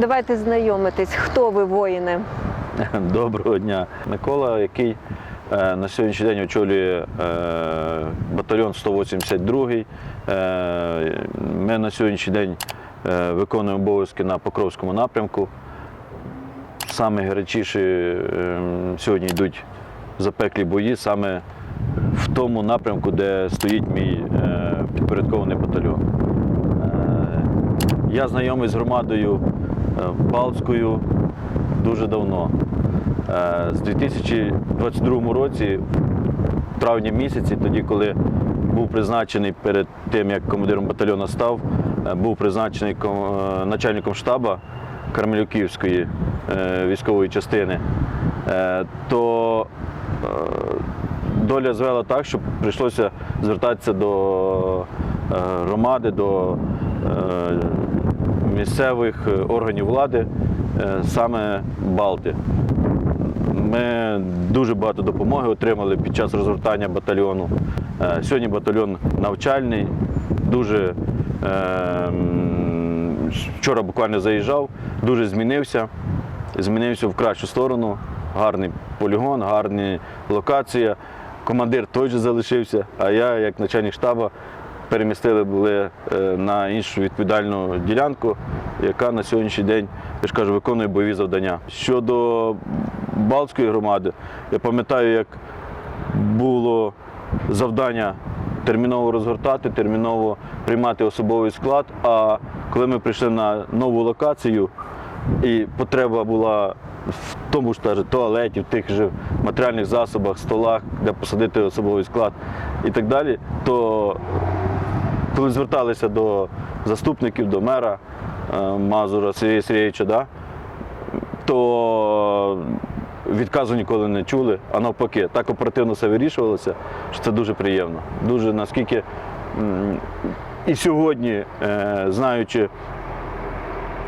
Давайте знайомитись, хто ви воїни. Доброго дня. Микола, який е, на сьогоднішній день очолює е, батальйон 182. Е, ми на сьогоднішній день виконуємо обов'язки на Покровському напрямку. Саме гарячіші сьогодні йдуть запеклі бої саме в тому напрямку, де стоїть мій підпорядкований батальйон. Я знайомий з громадою е, Балтською дуже давно. Е, З 2022 році, в травні місяці, тоді, коли був призначений перед тим, як командиром батальйону став, е, був призначений е, начальником штабу Кармелюківської е, військової частини, е, то е, доля звела так, що прийшлося звертатися до е, громади, до е, місцевих е, органів влади, е, саме Балти. Ми дуже багато допомоги отримали під час розгортання батальйону. Е, Сьогодні батальйон навчальний, дуже вчора буквально заїжджав, дуже змінився, змінився в кращу сторону. Гарний полігон, гарна локація. Командир той же залишився, а я, як начальник штабу, перемістили були е, на іншу відповідальну ділянку, яка на сьогоднішній день, я ж кажу, виконує бойові завдання. Щодо Балтської громади, я пам'ятаю, як було завдання терміново розгортати, терміново приймати особовий склад. А коли ми прийшли на нову локацію, і потреба була в тому ж та ж туалеті, в тих же матеріальних засобах, столах, де посадити особовий склад і так далі, то коли зверталися до заступників, до мера е, Мазура Сергія Сергійовича, да, то відказу ніколи не чули, а навпаки, так оперативно все вирішувалося, що це дуже приємно. Дуже наскільки і сьогодні, е, знаючи,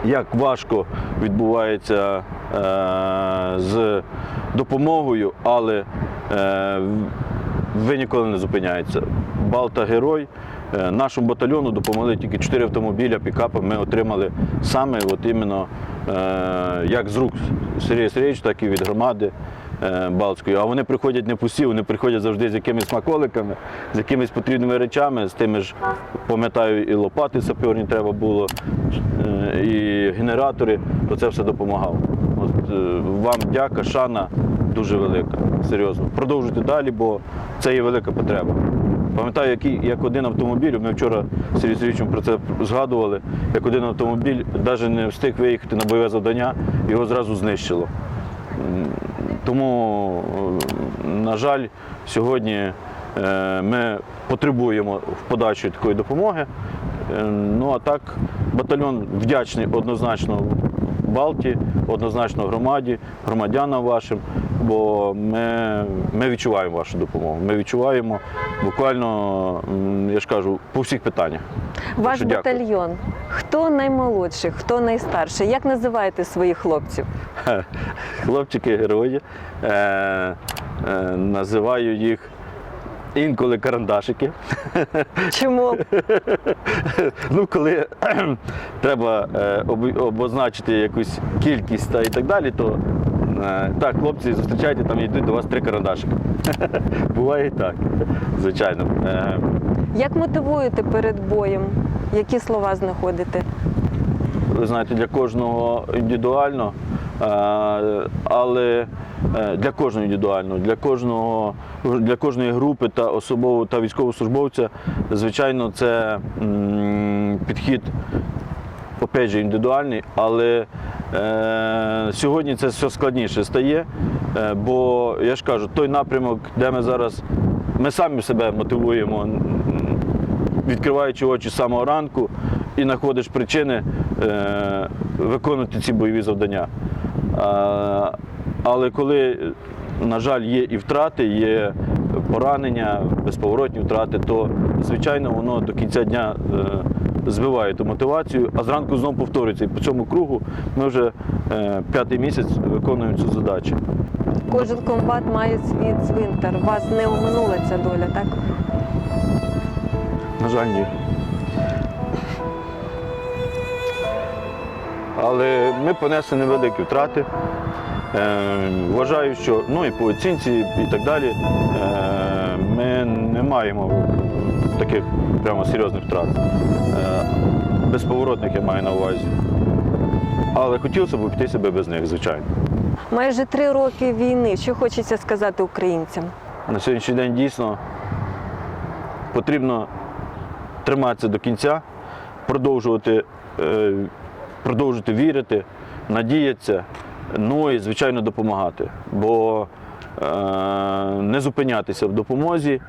як важко відбувається е, з допомогою, але ви ніколи не зупиняєтеся. Балта герой. Е, Нашому батальйону допомогли тільки 4 автомобіля, пікапи ми отримали саме от іменно, е, як з рук Сергія Сергійовича, так і від громади е, Балтської. А вони приходять не пусті, вони приходять завжди з якимись смаколиками, з якимись потрібними речами, з тими ж, пам'ятаю, і лопати саперні треба було, і генератори, то це все допомагав. От, вам дяка, шана дуже велика, серйозно. Продовжуйте далі, бо це є велика потреба. Пам'ятаю, який, як один автомобіль, ми вчора з Сергієм Сергійовичем про це згадували, як один автомобіль навіть не встиг виїхати на бойове завдання, його зразу знищило. Тому, е, на жаль, сьогодні е, ми потребуємо в подачі такої допомоги. Е, Ну а так, батальйон вдячний однозначно Балті, однозначно громаді, громадянам вашим, бо ми, ми відчуваємо вашу допомогу. Ми відчуваємо буквально, я ж кажу, по всіх питаннях. Ваш дякую. батальйон. Хто наймолодший, хто найстарший? Як називаєте своїх хлопців? Хлопчики герої. Е, е, називаю їх інколи карандашики. Чому? Ну, коли треба е, обозначити якусь кількість та і так далі, то е, так, хлопці, зустрічайте, там йдуть до вас три карандашики. Буває і так, звичайно. Е, Як мотивуєте перед боєм? Які слова знаходите? ви знаєте, для кожного індивідуально, але е, для кожного індивідуально, для кожного для кожної групи та особового та військовослужбовця, звичайно, це підхід опять же, індивідуальний, але е, сьогодні це все складніше стає, е, бо я ж кажу, той напрямок, де ми зараз, ми самі себе мотивуємо, відкриваючи очі з самого ранку і знаходиш причини е, виконувати ці бойові завдання. Але коли, на жаль, є і втрати, є поранення, безповоротні втрати, то звичайно воно до кінця дня е, збиває ту мотивацію, а зранку знову повторюється. І по цьому кругу ми вже е, п'ятий місяць виконуємо цю задачу. Кожен комбат має свій цвинтар. Вас не оминула ця доля, так? На жаль, ні. Але ми понесли невеликі втрати. Е, Вважаю, що ну і по оцінці, і так далі, е, ми не маємо таких прямо серйозних втрат. Е, Безповоротних я маю на увазі. Але хотілося б обійтися би без них, звичайно. Майже три роки війни. Що хочеться сказати українцям? На сьогоднішній день дійсно потрібно триматися до кінця, продовжувати, продовжувати вірити, надіятися, ну і, звичайно, допомагати. Бо е, не зупинятися в допомозі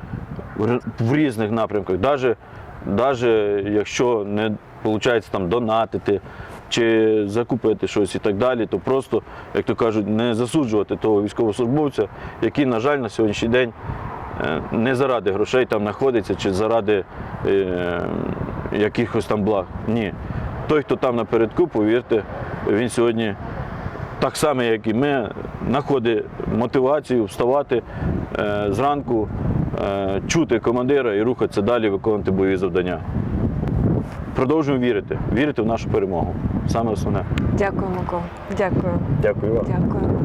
в різних напрямках, навіть, навіть якщо не виходить там донатити чи закупити щось і так далі, то просто, як то кажуть, не засуджувати того військовослужбовця, який, на жаль, на сьогоднішній день е, не заради грошей там знаходиться чи заради е, якихось там благ. Ні. Той, хто там напередку, повірте, він сьогодні так само, як і ми, знаходить мотивацію вставати е, зранку, е, чути командира і рухатися далі, виконувати бойові завдання. Продовжуємо вірити, вірити в нашу перемогу. Саме основне. Дякую, Микола. Дякую. Дякую вам. Дякую.